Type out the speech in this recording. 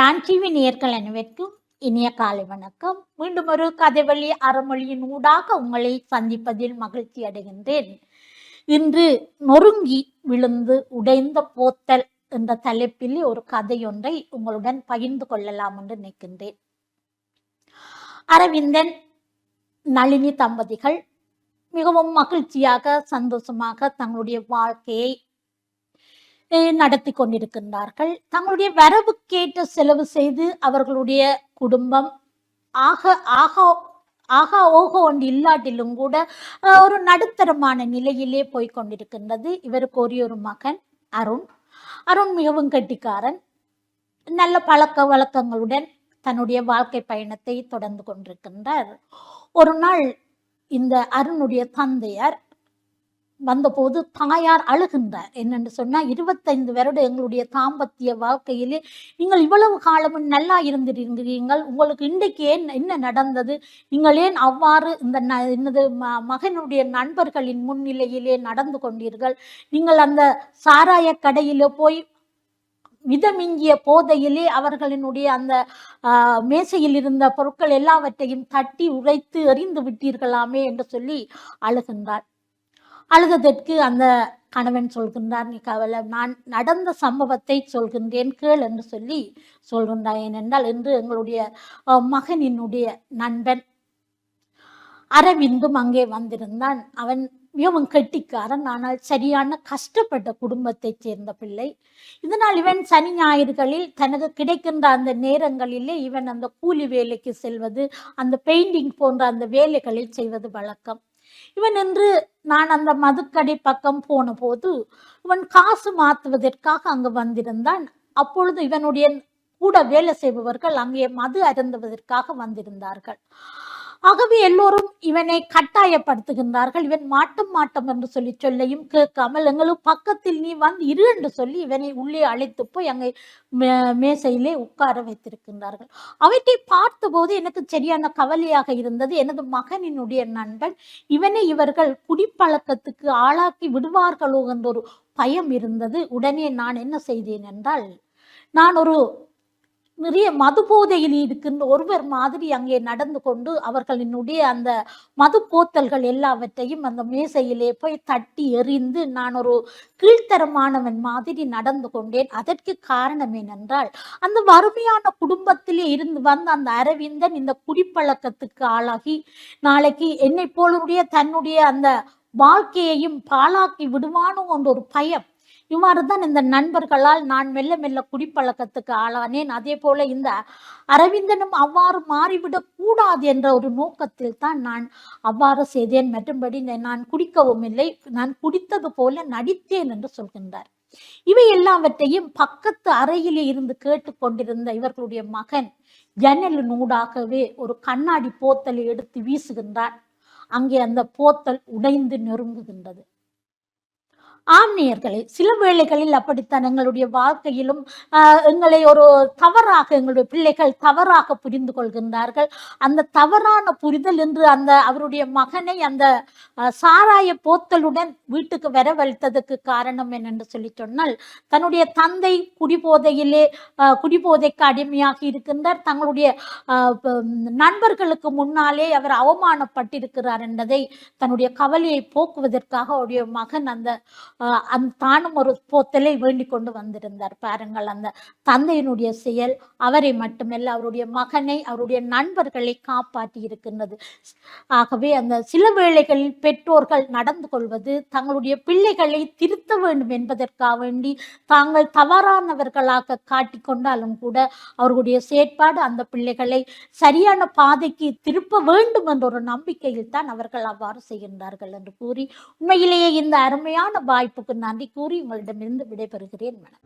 நான் ஜீவி நேர்கள் அனைவருக்கும் இனிய காலை வணக்கம். மீண்டும் ஒரு கதைவழி அறமொழியின் ஊடாக உங்களை சந்திப்பதில் மகிழ்ச்சி அடைகின்றேன். இன்று நொறுங்கி விழுந்து உடைந்த போத்தல் என்ற தலைப்பில் ஒரு கதையொன்றை உங்களுடன் பகிர்ந்து கொள்ளலாம் என்று நினைக்கின்றேன். அரவிந்தன் நளினி தம்பதிகள் மிகவும் மகிழ்ச்சியாக சந்தோஷமாக தங்களுடைய வாழ்க்கையை நடத்தி கொண்டிருக்கின்றார்கள். தங்களுடைய வரவுக்கேற்ற செலவு செய்து அவர்களுடைய குடும்பம் ஆக ஆக ஆக ஓக ஒன்று இல்லாட்டிலும் கூட ஒரு நடுத்தரமான நிலையிலே போய்கொண்டிருக்கின்றது இவருக்கு ஒரே ஒரு மகன் அருண். அருண் மிகவும் கெட்டிக்காரன். நல்ல பழக்க வழக்கங்களுடன் தன்னுடைய வாழ்க்கை பயணத்தை தொடர்ந்து கொண்டிருக்கின்றார். ஒரு நாள் இந்த அருணுடைய தந்தையார் வந்தபோது தாயார் அழுகின்றார். என்னென்று சொன்னால் இருபத்தைந்து வருடம் எங்களுடைய தாம்பத்திய வாழ்க்கையிலே நீங்கள் இவ்வளவு காலமும் நல்லா இருந்திருக்கிறீர்கள். உங்களுக்கு இன்றைக்கு ஏன் என்ன நடந்தது? நீங்கள் ஏன் அவ்வாறு இந்த ந என்னது ம மகனுடைய நண்பர்களின் முன்னிலையிலே நடந்து கொண்டீர்கள்? நீங்கள் அந்த சாராய கடையில போய் மிதமிஞ்சிய போதையிலே அவர்களினுடைய அந்த மேசையில் இருந்த பொருட்கள் எல்லாவற்றையும் தட்டி உழைத்து எறிந்து விட்டீர்களாமே என்று சொல்லி அழுகின்றார். அழுததற்கு அந்த கணவன் சொல்கின்றான் நீ கவலை நான் நடந்த சம்பவத்தை சொல்கின்றேன் கேள் என்று சொல்லி சொல்கின்றான் ஏனென்றால் என்று எங்களுடைய மகனினுடைய நண்பன் அரவிந்தும் அங்கே வந்திருந்தான். அவன் மிகவும் கெட்டிக்காரன் ஆனால் சரியான கஷ்டப்பட்ட குடும்பத்தைச் சேர்ந்த பிள்ளை. இதனால் இவன் சனி ஞாயிறுகளில் தனக்கு கிடைக்கின்ற அந்த நேரங்களிலே இவன் அந்த கூலி வேலைக்கு செல்வது அந்த பெயிண்டிங் போன்ற அந்த வேலைகளில் செய்வது வழக்கம். இவன் என்று நான் அந்த மதுக்கடை பக்கம் போன போது இவன் காசு மாத்துவதற்காக அங்கு வந்திருந்தான். அப்பொழுது இவனுடைய கூட வேலை செய்பவர்கள் அங்கே மது அருந்துவதற்காக வந்திருந்தார்கள். ஆகவே எல்லோரும் இவனை கட்டாயப்படுத்துகின்றார்கள். இவன் மாட்டம் மாட்டம் என்று சொல்லி சொல்லையும் கேட்காமல் எங்களுக்கு பக்கத்தில் நீ வந்து இரு என்று சொல்லி இவனை உள்ளே அழைத்து போய் அங்கே மே- மேசையிலே உட்கார வைத்திருக்கின்றார்கள். அவற்றை பார்த்தபோது எனக்கு சரியான கவலையாக இருந்தது. எனது மகனினுடைய நண்பன் இவனை இவர்கள் குடிப்பழக்கத்துக்கு ஆளாக்கி விடுவார்களோ என்ற ஒரு பயம் இருந்தது. உடனே நான் என்ன செய்தேன் என்றால் நான் ஒரு நிறைய மது போதையில் இருக்கின்ற ஒருவர் மாதிரி அங்கே நடந்து கொண்டு அவர்களினுடைய அந்த மது போத்தல்கள் எல்லாவற்றையும் அந்த மேசையிலே போய் தட்டி எறிந்து நான் ஒரு கீழ்த்தரமானவன் மாதிரி நடந்து கொண்டேன். அதற்கு காரணம் என்னென்றால் அந்த வறுமையான குடும்பத்திலே இருந்து வந்த அந்த அரவிந்தன் இந்த குடிப்பழக்கத்துக்கு ஆளாகி நாளைக்கு என்னை போலுடைய தன்னுடைய அந்த வாழ்க்கையையும் பாழாக்கி விடுவானோ என்ற ஒரு பயம் இவ்வாறு தான் இந்த நண்பர்களால் நான் மெல்ல மெல்ல குடிப்பழக்கத்துக்கு ஆளானேன். அதே போல இந்த அரவிந்தனும் அவ்வாறு மாறிவிடக் கூடாது என்ற ஒரு நோக்கத்தில் தான் நான் அவ்வாறு செய்தேன். மற்றும்படி நான் குடிக்கவும் இல்லை நான் குடித்தது போல நடித்தேன் என்று சொல்கின்றார். இவை எல்லாவற்றையும் பக்கத்து அறையிலே இருந்து கேட்டுக்கொண்டிருந்த இவர்களுடைய மகன் ஜன்னலின் ஊடாகவே ஒரு கண்ணாடி போத்தலை எடுத்து வீசுகின்றான். அங்கே அந்த போத்தல் உடைந்து நொறுங்குகின்றது. ஆம்னியர்களே சில வேளைகளில் அப்படித்தான் எங்களுடைய வாழ்க்கையிலும் எங்களை ஒரு தவறாக எங்களுடைய பிள்ளைகள் தவறாக புரிந்து கொள்கின்றார்கள். அந்த தவறான புரிதல் என்று அந்த அவருடைய மகனை அந்த சாராய போத்தலுடன் வீட்டுக்கு வரவழைத்ததுக்கு காரணம் என்னென்று சொல்லி சொன்னால் தன்னுடைய தந்தை குடிபோதையிலே குடிபோதைக்கு அடிமையாகி இருக்கின்றார். தங்களுடைய நண்பர்களுக்கு முன்னாலே அவர் அவமானப்பட்டிருக்கிறார் என்பதை தன்னுடைய கவலையை போக்குவதற்காக அவருடைய மகன் அந்த அந் அந்த தானும் ஒரு போத்தலை வேண்டிக் கொண்டு வந்திருந்தார். பாருங்கள் அந்த தந்தையினுடைய செயல் அவரை மட்டுமல்ல அவருடைய மகனை அவருடைய நண்பர்களை காப்பாற்றி இருக்கின்றது. ஆகவே அந்த சில வேளைகளில் பெற்றோர்கள் நடந்து கொள்வது தங்களுடைய பிள்ளைகளை திருத்த வேண்டும் என்பதற்காக வேண்டி தாங்கள் தவறானவர்களாக காட்டிக்கொண்டாலும் கூட அவர்களுடைய செயற்பாடு அந்த பிள்ளைகளை சரியான பாதைக்கு திருப்ப வேண்டும் என்ற ஒரு நம்பிக்கையில் தான் அவர்கள் அவ்வாறு செய்கின்றார்கள் என்று கூறி உண்மையிலேயே இந்த அருமையான வாய்ப்புக்கு நன்றி கூறி உங்களிடமிருந்து விடைபெறுகிறேன். மேடம்